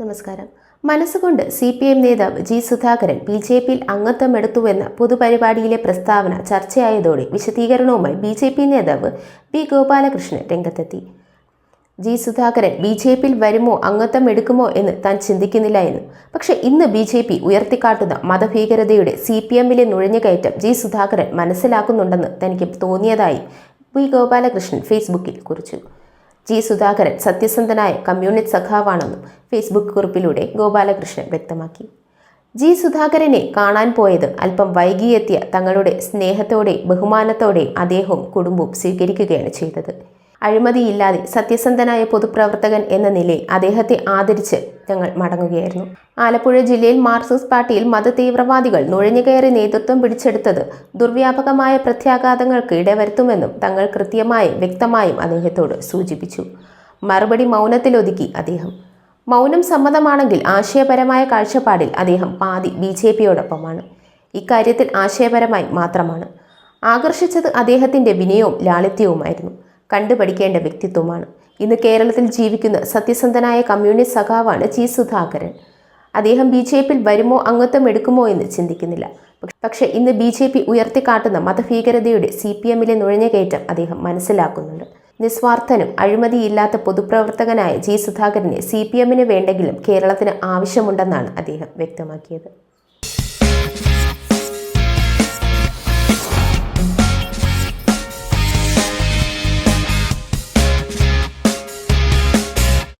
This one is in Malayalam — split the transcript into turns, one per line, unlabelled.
നമസ്കാരം. മനസ്സുകൊണ്ട് സി പി എം നേതാവ് ജി സുധാകരൻ ബി ജെ പിയിൽ അംഗത്വം എടുത്തുവെന്ന പൊതുപരിപാടിയിലെ പ്രസ്താവന ചർച്ചയായതോടെ വിശദീകരണവുമായി ബി ജെ പി നേതാവ് പി ഗോപാലകൃഷ്ണൻ രംഗത്തെത്തി. ജി സുധാകരൻ ബി ജെ പിയിൽ വരുമോ അംഗത്വം എടുക്കുമോ എന്ന് താൻ ചിന്തിക്കുന്നില്ല എന്നും പക്ഷേ ഇന്ന് ബി ജെ പി ഉയർത്തിക്കാട്ടുന്ന മതഭീകരതയുടെ സി പി എമ്മിലെ നുഴഞ്ഞുകയറ്റം ജി സുധാകരൻ മനസ്സിലാക്കുന്നുണ്ടെന്ന് തനിക്ക് തോന്നിയതായി പി ഗോപാലകൃഷ്ണൻ ഫേസ്ബുക്കിൽ കുറിച്ചു. ജി സുധാകരൻ സത്യസന്ധനായ കമ്മ്യൂണിസ്റ്റ് സഖാവാണെന്നും ഫേസ്ബുക്ക് കുറിപ്പിലൂടെ ഗോപാലകൃഷ്ണൻ വ്യക്തമാക്കി. ജി സുധാകരനെ കാണാൻ പോയത് അല്പം വൈകിയെത്തിയ തങ്ങളുടെ സ്നേഹത്തോടെ ബഹുമാനത്തോടെ അദ്ദേഹവും കുടുംബവും സ്വീകരിക്കുകയാണ് ചെയ്തത്. അഴിമതിയില്ലാതെ സത്യസന്ധനായ പൊതുപ്രവർത്തകൻ എന്ന നിലയിൽ അദ്ദേഹത്തെ ആദരിച്ച് ഞങ്ങൾ മടങ്ങുകയായിരുന്നു. ആലപ്പുഴ ജില്ലയിൽ മാർക്സിസ്റ്റ് പാർട്ടിയിൽ മതതീവ്രവാദികൾ നുഴഞ്ഞുകയറി നേതൃത്വം പിടിച്ചെടുത്തത് ദുർവ്യാപകമായ പ്രത്യാഘാതങ്ങൾക്ക് ഇടവരുത്തുമെന്നും തങ്ങൾ കൃത്യമായും വ്യക്തമായും അദ്ദേഹത്തോട് സൂചിപ്പിച്ചു. മറുപടി മൗനത്തിലൊതുക്കി അദ്ദേഹം. മൗനം സമ്മതമാണെങ്കിൽ ആശയപരമായ കാഴ്ചപ്പാടിൽ അദ്ദേഹം പാതി ബി ജെ പിയോടൊപ്പമാണ്. ഇക്കാര്യത്തിൽ ആശയപരമായി മാത്രമാണ്. ആകർഷിച്ചത് അദ്ദേഹത്തിന്റെ വിനയവും ലാളിത്യവുമായിരുന്നു. കണ്ടുപഠിക്കേണ്ട വ്യക്തിത്വമാണ്. ഇന്ന് കേരളത്തിൽ ജീവിക്കുന്ന സത്യസന്ധനായ കമ്മ്യൂണിസ്റ്റ് സഖാവാണ് ജി സുധാകരൻ. അദ്ദേഹം ബി ജെ പിയിൽ വരുമോ അംഗത്വം എടുക്കുമോ എന്ന് ചിന്തിക്കുന്നില്ല. പക്ഷെ ഇന്ന് ബി ജെ പി ഉയർത്തിക്കാട്ടുന്ന മതഭീകരതയുടെ സി പി എമ്മിലെ നുഴഞ്ഞുകയറ്റം അദ്ദേഹം മനസ്സിലാക്കുന്നുണ്ട്. നിസ്വാർത്ഥനും അഴിമതിയില്ലാത്ത പൊതുപ്രവർത്തകനായ ജി സുധാകരനെ സി പി എമ്മിന് വേണ്ടെങ്കിലും കേരളത്തിന് ആവശ്യമുണ്ടെന്നാണ് അദ്ദേഹം വ്യക്തമാക്കിയത്.